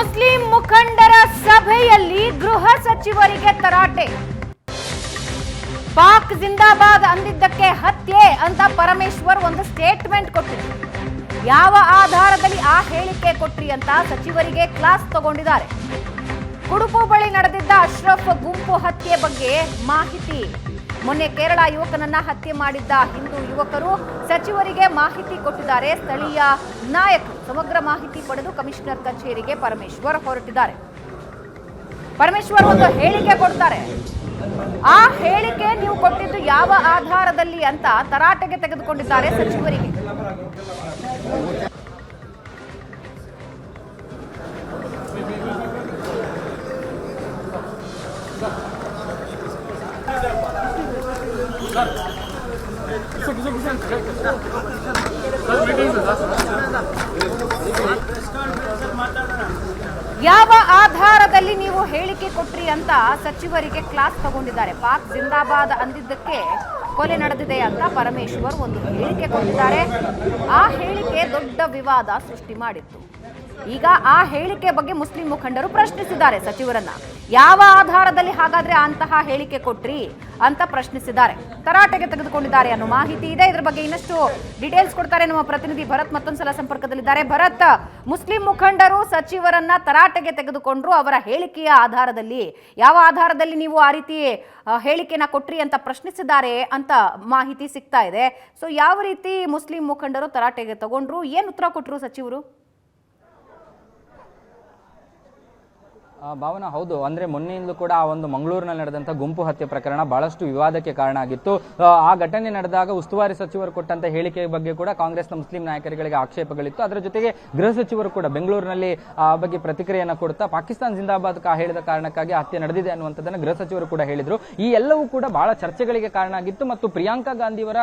Muslim ಮುಖಂಡರ ಸಭೆಯಲ್ಲಿ ಗೃಹ ಸಚಿವರಿಗೆ ತರಾಟೆ. ಪಾಕ್ ಜಿಂದಾಬಾದ್ ಅಂದಿದ್ದಕ್ಕೆ ಹತ್ಯೆ ಅಂತ ಪರಮೇಶ್ವರ್ ಒಂದು ಸ್ಟೇಟ್ಮೆಂಟ್ ಕೊಟ್ಟಿದ್ರು. ಯಾವ ಆಧಾರದಲ್ಲಿ ಆ ಹೇಳಿಕೆ ಕೊಟ್ರಿ ಅಂತ ಸಚಿವರಿಗೆ ಕ್ಲಾಸ್ ತಗೊಂಡಿದ್ದಾರೆ. ಕುಡುಪು ಬಳಿ ನಡೆದಿದ್ದ ಅಶ್ರಫ್ ಗುಂಪು ಹತ್ಯೆ ಬಗ್ಗೆ ಮಾಹಿತಿ. ಮೊನ್ನೆ ಕೇರಳ ಯುವಕನನ್ನ ಹತ್ಯೆ ಮಾಡಿದ್ದ ಹಿಂದೂ ಯುವಕರು ಸಚಿವರಿಗೆ ಮಾಹಿತಿ ಕೊಟ್ಟಿದ್ದಾರೆ. ಸ್ಥಳೀಯ ನಾಯಕರು ಸಮಗ್ರ ಮಾಹಿತಿ ಪಡೆದು ಕಮಿಷನರ್ ಕಚೇರಿಗೆ ಪರಮೇಶ್ವರ್ ಹೊರಟಿದ್ದಾರೆ. ಪರಮೇಶ್ವರ್ ಒಂದು ಹೇಳಿಕೆ ಕೊಡ್ತಾರೆ. ಆ ಹೇಳಿಕೆ ನೀವು ಕೊಟ್ಟಿದ್ದು ಯಾವ ಆಧಾರದಲ್ಲಿ ಅಂತ ತರಾಟೆಗೆ ತೆಗೆದುಕೊಂಡಿದ್ದಾರೆ ಸಚಿವರಿಗೆ. ಯಾವ ಆಧಾರದಲ್ಲಿ ನೀವು ಹೇಳಿಕೆ ಕೊಟ್ರಿ ಅಂತ ಸಚಿವರಿಗೆ ಕ್ಲಾಸ್ ತಗೊಂಡಿದ್ದಾರೆ. ಪಾಕ್ ಜಿಂದಾಬಾದ್ ಅಂದಿದ್ದಕ್ಕೆ ಕೊಲೆ ನಡೆದಿದೆ ಅಂತ ಪರಮೇಶ್ವರ್ ಒಂದು ಹೇಳಿಕೆ ಕೊಟ್ಟಿದ್ದಾರೆ. ಆ ಹೇಳಿಕೆ ದೊಡ್ಡ ವಿವಾದ ಸೃಷ್ಟಿ ಮಾಡಿತ್ತು. ಈಗ ಆ ಹೇಳಿಕೆ ಬಗ್ಗೆ ಮುಸ್ಲಿಂ ಮುಖಂಡರು ಪ್ರಶ್ನಿಸಿದ್ದಾರೆ ಸಚಿವರನ್ನ. ಯಾವ ಆಧಾರದಲ್ಲಿ ಹಾಗಾದ್ರೆ ಅಂತಹ ಹೇಳಿಕೆ ಕೊಟ್ರಿ ಅಂತ ಪ್ರಶ್ನಿಸಿದ್ದಾರೆ. ತರಾಟೆಗೆ ತೆಗೆದುಕೊಂಡಿದ್ದಾರೆ ಅನ್ನೋ ಮಾಹಿತಿ ಇದೆ. ಇದರ ಬಗ್ಗೆ ಇನ್ನಷ್ಟು ಡೀಟೇಲ್ಸ್ ಕೊಡ್ತಾರೆ ನಮ್ಮ ಪ್ರತಿನಿಧಿ ಭರತ್ ಮತ್ತೊಂದ್ಸಲ ಸಂಪರ್ಕದಲ್ಲಿದ್ದಾರೆ. ಭರತ್, ಮುಸ್ಲಿಂ ಮುಖಂಡರು ಸಚಿವರನ್ನ ತರಾಟೆಗೆ ತೆಗೆದುಕೊಂಡ್ರು. ಅವರ ಹೇಳಿಕೆಯ ಆಧಾರದಲ್ಲಿ ಯಾವ ಆಧಾರದಲ್ಲಿ ನೀವು ಆ ರೀತಿ ಹೇಳಿಕೆನ ಕೊಟ್ರಿ ಅಂತ ಪ್ರಶ್ನಿಸಿದ್ದಾರೆ ಅಂತ ಮಾಹಿತಿ ಸಿಗ್ತಾ ಇದೆ. ಸೊ ಯಾವ ರೀತಿ ಮುಸ್ಲಿಂ ಮುಖಂಡರು ತರಾಟೆಗೆ ತಗೊಂಡ್ರು? ಏನು ಉತ್ತರ ಕೊಟ್ಟರು ಸಚಿವರು? ಭಾವನಾ ಹೌದು. ಅಂದ್ರೆ ಮೊನ್ನೆಯಿಂದಲೂ ಕೂಡ ಆ ಒಂದು ಮಂಗಳೂರಿನಲ್ಲಿ ನಡೆದಂತಹ ಗುಂಪು ಹತ್ಯೆ ಪ್ರಕರಣ ಬಹಳಷ್ಟು ವಿವಾದಕ್ಕೆ ಕಾರಣ ಆಗಿತ್ತು. ಆ, ಘಟನೆ ನಡೆದಾಗ ಉಸ್ತುವಾರಿ ಸಚಿವರು ಕೊಟ್ಟಂತ ಹೇಳಿಕೆ ಬಗ್ಗೆ ಕೂಡ ಕಾಂಗ್ರೆಸ್ನ ಮುಸ್ಲಿಂ ನಾಯಕರುಗಳಿಗೆ ಆಕ್ಷೇಪಗಳಿತ್ತು. ಅದರ ಜೊತೆಗೆ ಗೃಹ ಸಚಿವರು ಕೂಡ ಬೆಂಗಳೂರಿನಲ್ಲಿ ಆ ಬಗ್ಗೆ ಪ್ರತಿಕ್ರಿಯೆಯನ್ನು ಕೊಡ್ತಾ ಪಾಕಿಸ್ತಾನ ಜಿಂದಾಬಾದ್ ಹೇಳಿದ ಕಾರಣಕ್ಕಾಗಿ ಹತ್ಯೆ ನಡೆದಿದೆ ಅನ್ನುವಂಥದ್ದನ್ನು ಗೃಹ ಸಚಿವರು ಕೂಡ ಹೇಳಿದ್ರು. ಈ ಎಲ್ಲವೂ ಕೂಡ ಬಹಳ ಚರ್ಚೆಗಳಿಗೆ ಕಾರಣ ಆಗಿತ್ತು ಮತ್ತು ಪ್ರಿಯಾಂಕಾ ಗಾಂಧಿಯವರ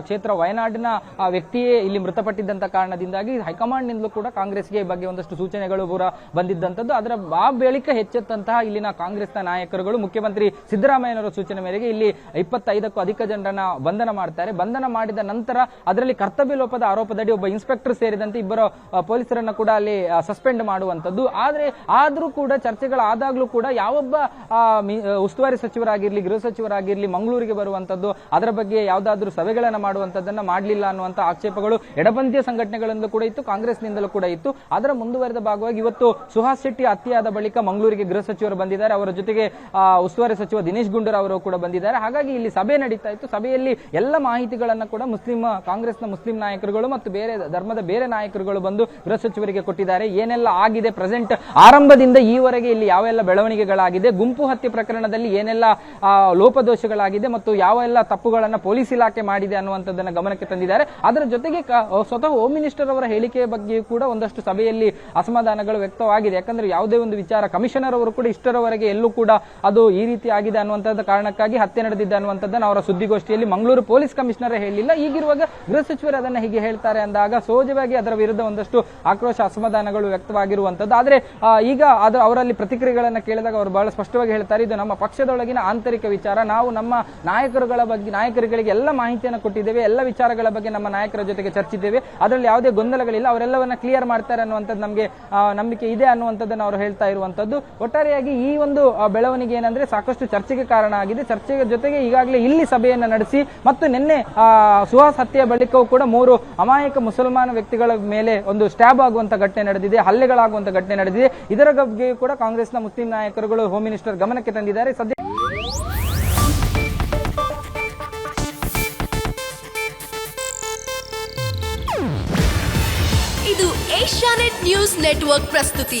ಕ್ಷೇತ್ರ ವಯನಾಡಿನ ವ್ಯಕ್ತಿಯೇ ಇಲ್ಲಿ ಮೃತಪಟ್ಟಿದ್ದಂತ ಕಾರಣದಿಂದಾಗಿ ಹೈಕಮಾಂಡ್ನಿಂದಲೂ ಕೂಡ ಕಾಂಗ್ರೆಸ್ಗೆ ಈ ಬಗ್ಗೆ ಒಂದಷ್ಟು ಸೂಚನೆಗಳು ಕೂಡ ಬಂದಿದ್ದಂಥದ್ದು. ಅದರ ಆ ಬಳಿಕ ಹೆಚ್ಚೆತ್ತಂತಹ ಇಲ್ಲಿನ ಕಾಂಗ್ರೆಸ್ನ ನಾಯಕರುಗಳು, ಮುಖ್ಯಮಂತ್ರಿ ಸಿದ್ದರಾಮಯ್ಯನವರ ಸೂಚನೆ ಮೇರೆಗೆ ಇಲ್ಲಿ ಇಪ್ಪತ್ತೈದಕ್ಕೂ ಅಧಿಕ ಜನರನ್ನ ಬಂಧನ ಮಾಡ್ತಾರೆ. ಬಂಧನ ಮಾಡಿದ ನಂತರ ಅದರಲ್ಲಿ ಕರ್ತವ್ಯ ಲೋಪದ ಆರೋಪದಡಿ ಒಬ್ಬ ಇನ್ಸ್ಪೆಕ್ಟರ್ ಸೇರಿದಂತೆ ಇಬ್ಬರು ಪೊಲೀಸರನ್ನ ಕೂಡ ಅಲ್ಲಿ ಸಸ್ಪೆಂಡ್ ಮಾಡುವಂತದ್ದು ಆದ್ರೆ ಆದ್ರೂ ಕೂಡ ಚರ್ಚೆಗಳಾದಾಗ್ಲೂ ಕೂಡ ಯಾವೊಬ್ಬ ಉಸ್ತುವಾರಿ ಸಚಿವರಾಗಿರ್ಲಿ, ಗೃಹ ಸಚಿವರಾಗಿರ್ಲಿ ಮಂಗಳೂರಿಗೆ ಬರುವಂತದ್ದು ಅದರ ಬಗ್ಗೆ ಯಾವ್ದಾದ್ರೂ ಸಭೆಗಳನ್ನ ಮಾಡುವಂತದ್ದನ್ನ ಮಾಡಲಿಲ್ಲ ಅನ್ನುವಂತ ಆಕ್ಷೇಪಗಳು ಎಡಪಂಥೀಯ ಸಂಘಟನೆಗಳಿಂದ ಕೂಡ ಇತ್ತು, ಕಾಂಗ್ರೆಸ್ನಿಂದಲೂ ಕೂಡ ಇತ್ತು. ಅದರ ಮುಂದುವರೆದ ಭಾಗವಾಗಿ ಇವತ್ತು ಸುಹಾಸ್ ಶೆಟ್ಟಿ ಹತ್ಯೆಯಾದ ಬಳಿಕ ಮಂಗಳೂರಿಗೆ ಗೃಹ ಸಚಿವರು ಬಂದಿದ್ದಾರೆ. ಅವರ ಜೊತೆಗೆ ಉಸ್ತುವಾರಿ ಸಚಿವ ದಿನೇಶ್ ಗುಂಡೂರಾವ್ ಕೂಡ ಬಂದಿದ್ದಾರೆ. ಹಾಗಾಗಿ ಇಲ್ಲಿ ಸಭೆ ನಡೀತಾ ಇತ್ತು ಸಭೆಯಲ್ಲಿ ಎಲ್ಲ ಮಾಹಿತಿಗಳನ್ನು ಕೂಡ ಮುಸ್ಲಿಂ ಕಾಂಗ್ರೆಸ್ನ ಮುಸ್ಲಿಂ ನಾಯಕರುಗಳು ಮತ್ತು ಬೇರೆ ಧರ್ಮದ ಬೇರೆ ನಾಯಕರುಗಳು ಬಂದು ಗೃಹ ಸಚಿವರಿಗೆ ಕೊಟ್ಟಿದ್ದಾರೆ. ಏನೆಲ್ಲ ಆಗಿದೆ ಪ್ರೆಸೆಂಟ್? ಆರಂಭದಿಂದ ಈವರೆಗೆ ಇಲ್ಲಿ ಯಾವೆಲ್ಲ ಬೆಳವಣಿಗೆಗಳಾಗಿದೆ? ಗುಂಪು ಹತ್ಯೆ ಪ್ರಕರಣದಲ್ಲಿ ಏನೆಲ್ಲ ಲೋಪದೋಷಗಳಾಗಿದೆ ಮತ್ತು ಯಾವೆಲ್ಲ ತಪ್ಪುಗಳನ್ನು ಪೊಲೀಸ್ ಇಲಾಖೆ ಮಾಡಿದೆ ಅನ್ನುವಂಥದ್ದನ್ನು ಗಮನಕ್ಕೆ ತಂದಿದ್ದಾರೆ. ಅದರ ಜೊತೆಗೆ ಸ್ವತಃ ಹೋಮ್ ಮಿನಿಸ್ಟರ್ ಅವರ ಹೇಳಿಕೆಯ ಬಗ್ಗೆ ಕೂಡ ಒಂದಷ್ಟು ಸಭೆಯಲ್ಲಿ ಅಸಮಾಧಾನಗಳು ವ್ಯಕ್ತವಾಗಿದೆ. ಯಾಕಂದ್ರೆ ಯಾವುದೇ ಒಂದು ವಿಚಾರ ಕಮಿಷನರ್ ಅವರು ಕೂಡ ಇಷ್ಟರವರೆಗೆ ಎಲ್ಲೂ ಕೂಡ ಅದು ಈ ರೀತಿ ಆಗಿದೆ ಅನ್ನುವಂಥದ್ದು ಕಾರಣಕ್ಕಾಗಿ ಹತ್ಯೆ ನಡೆದಿದೆ ಅನ್ನುವಂಥದ್ದನ್ನು ಅವರ ಸುದ್ದಿಗೋಷ್ಠಿಯಲ್ಲಿ ಮಂಗಳೂರು ಪೊಲೀಸ್ ಕಮಿಷನರ್ ಹೇಳಿಲ್ಲ ಈಗಿರುವಾಗ ಗೃಹ ಸಚಿವರು ಅದನ್ನು ಹೀಗೆ ಹೇಳ್ತಾರೆ ಅಂದಾಗ ಸಹಜವಾಗಿ ಅದರ ವಿರುದ್ಧ ಒಂದಷ್ಟು ಆಕ್ರೋಶ, ಅಸಮಾಧಾನಗಳು ವ್ಯಕ್ತವಾಗಿರುವಂಥದ್ದು. ಆದರೆ ಈಗ ಅದು ಅವರಲ್ಲಿ ಪ್ರತಿಕ್ರಿಯೆಗಳನ್ನು ಕೇಳಿದಾಗ ಅವರು ಬಹಳ ಸ್ಪಷ್ಟವಾಗಿ ಹೇಳ್ತಾರೆ, ಇದು ನಮ್ಮ ಪಕ್ಷದೊಳಗಿನ ಆಂತರಿಕ ವಿಚಾರ. ನಾವು ನಮ್ಮ ನಾಯಕರುಗಳ ಬಗ್ಗೆ, ನಾಯಕರುಗಳಿಗೆ ಎಲ್ಲ ಮಾಹಿತಿಯನ್ನು ಕೊಟ್ಟಿದ್ದೇವೆ, ಎಲ್ಲ ವಿಚಾರಗಳ ಬಗ್ಗೆ ನಮ್ಮ ನಾಯಕರ ಜೊತೆಗೆ ಚರ್ಚಿದ್ದೇವೆ. ಅದರಲ್ಲಿ ಯಾವುದೇ ಗೊಂದಲಗಳಿಲ್ಲ. ಅವರೆಲ್ಲವನ್ನ ಕ್ಲಿಯರ್ ಮಾಡ್ತಾರೆ ಅನ್ನುವಂಥದ್ದು ನಮಗೆ ನಂಬಿಕೆ ಇದೆ ಅನ್ನುವಂಥದ್ದನ್ನು ಅವರು ಹೇಳ್ತಾ ಇರುವಂತದ್ದು ಒಟ್ಟಾರೆಯಾಗಿ ಈ ಒಂದು ಬೆಳವಣಿಗೆ ಏನಂದ್ರೆ ಸಾಕಷ್ಟು ಚರ್ಚೆಗೆ ಕಾರಣ ಆಗಿದೆ. ಚರ್ಚೆಯ ಜೊತೆಗೆ ಈಗಾಗಲೇ ಇಲ್ಲಿ ಸಭೆಯನ್ನು ನಡೆಸಿ ಮತ್ತು ನಿನ್ನೆ ಸುಹಾಸ್ ಹತ್ಯೆಯ ಬಳಿಕವೂ ಕೂಡ ಮೂರು ಅಮಾಯಕ ಮುಸಲ್ಮಾನ ವ್ಯಕ್ತಿಗಳ ಮೇಲೆ ಒಂದು ಸ್ಟ್ಯಾಬ್ ಆಗುವಂತ ಘಟನೆ ನಡೆದಿದೆ, ಹಲ್ಲೆಗಳಾಗುವಂತ ಘಟನೆ ನಡೆದಿದೆ. ಇದರ ಬಗ್ಗೆ ಕೂಡ ಕಾಂಗ್ರೆಸ್ನ ಮುಸ್ಲಿಂ ನಾಯಕರುಗಳು ಹೋಮ್ ಮಿನಿಸ್ಟರ್ ಗಮನಕ್ಕೆ ತಂದಿದ್ದಾರೆ. ಸದ್ಯ ಇದು ಏಷ್ಯಾನೆಟ್ ನ್ಯೂಸ್ ನೆಟ್ವರ್ಕ್ ಪ್ರಸ್ತುತಿ.